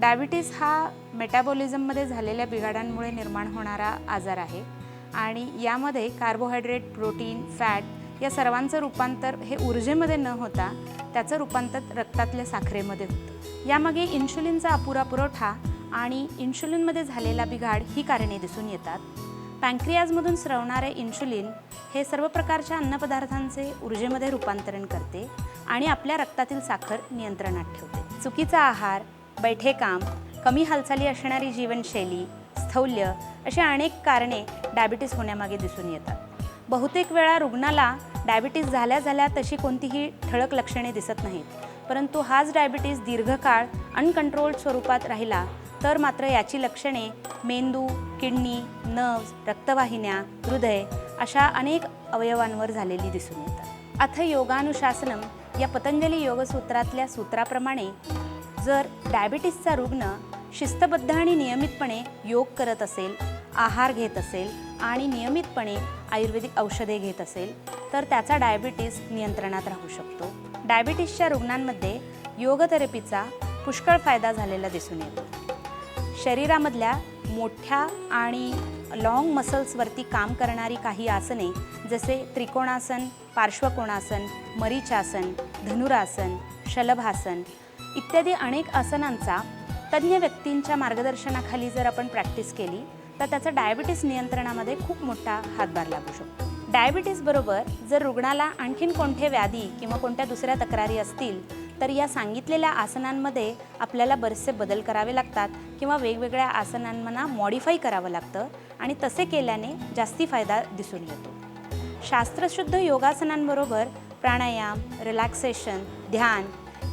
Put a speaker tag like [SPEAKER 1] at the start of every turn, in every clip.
[SPEAKER 1] Diabetes हा मेटाबॉलिझममध्ये झालेल्या बिघाडांमुळे निर्माण होणारा आजार आहे. आणि यामध्ये कार्बोहायड्रेट प्रोटीन फॅट या सर्वांचं रूपांतर हे ऊर्जेमध्ये न होता त्याचं रूपांतर रक्तातल्या साखरेमध्ये होतं. यामागे इन्शुलिनचा अपुरा पुरवठा आणि इन्शुलिनमध्ये झालेला बिघाड ही कारणे दिसून येतात. पँक्रियाजमधून स्रवणारे इन्शुलिन हे सर्व प्रकारच्या अन्नपदार्थांचे ऊर्जेमध्ये रूपांतरण करते आणि आपल्या रक्तातील साखर नियंत्रणात ठेवते. चुकीचा आहार बैठे काम कमी हालचाली असणारी जीवनशैली स्थौल्य अशी अनेक कारणे डायबिटीस होण्यामागे दिसून येतात. बहुतेक वेळा रुग्णाला डायबिटीस झाल्या झाल्या तशी कोणतीही ठळक लक्षणे दिसत नाहीत. परंतु हाच डायबिटीस दीर्घकाळ अनकंट्रोल्ड स्वरूपात राहिला तर मात्र याची लक्षणे मेंदू किडनी नर्व्स रक्तवाहिन्या हृदय अशा अनेक अवयवांवर झालेली दिसून येतात. अथ योगानुशासनम या पतंजली योगसूत्रातल्या सूत्राप्रमाणे जर डायबिटीसचा रुग्ण शिस्तबद्ध आणि नियमितपणे योग करत असेल आहार घेत असेल आणि नियमितपणे आयुर्वेदिक औषधे घेत असेल तर त्याचा डायबिटीस नियंत्रणात राहू शकतो. डायबिटीसच्या रुग्णांमध्ये योग थेरपीचा पुष्कळ फायदा झालेला दिसून येतो. शरीरामधल्या मोठ्या आणि लाँग मसल्सवरती काम करणारी काही आसने जसे त्रिकोणासन पार्श्वकोणासन मरीचासन धनुरासन शलभासन इत्यादी अनेक आसनांचा तज्ज्ञ व्यक्तींच्या मार्गदर्शनाखाली जर आपण प्रॅक्टिस केली तर त्याचा डायबिटीस नियंत्रणामध्ये खूप मोठा हातभार लागू शकतो. डायबिटीसबरोबर जर रुग्णाला आणखीन कोणते व्याधी किंवा कोणत्या दुसऱ्या तक्रारी असतील तर या सांगितलेल्या आसनांमध्ये आपल्याला बरेचसे बदल करावे लागतात किंवा वेगवेगळ्या आसनांना मॉडिफाय करावं लागतं आणि तसे केल्याने जास्ती फायदा दिसून येतो. शास्त्रशुद्ध योगासनांबरोबर प्राणायाम रिलॅक्सेशन ध्यान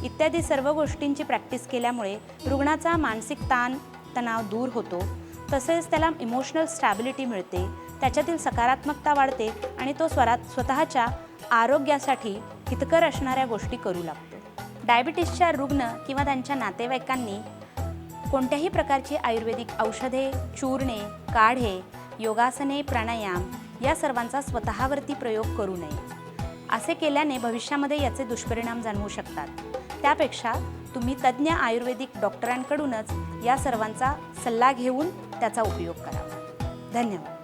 [SPEAKER 1] इत्यादी सर्व गोष्टींची प्रॅक्टिस केल्यामुळे रुग्णाचा मानसिक ताण तणाव दूर होतो. तसेच त्याला इमोशनल स्टॅबिलिटी मिळते. त्याच्यातील सकारात्मकता वाढते आणि तो स्वरात स्वतःच्या आरोग्यासाठी हितकर असणाऱ्या गोष्टी करू लागतो. डायबिटीसच्या रुग्ण किंवा त्यांच्या नातेवाईकांनी कोणत्याही प्रकारची आयुर्वेदिक औषधे चूर्णे काढे योगासने प्राणायाम या सर्वांचा स्वतःवरती प्रयोग करू नये. असे केल्याने भविष्यामध्ये याचे दुष्परिणाम जाणवू शकतात. त्यापेक्षा तुम्ही तज्ज्ञ आयुर्वेदिक डॉक्टरांकडूनच या सर्वांचा सल्ला घेऊन त्याचा उपयोग करावा. धन्यवाद.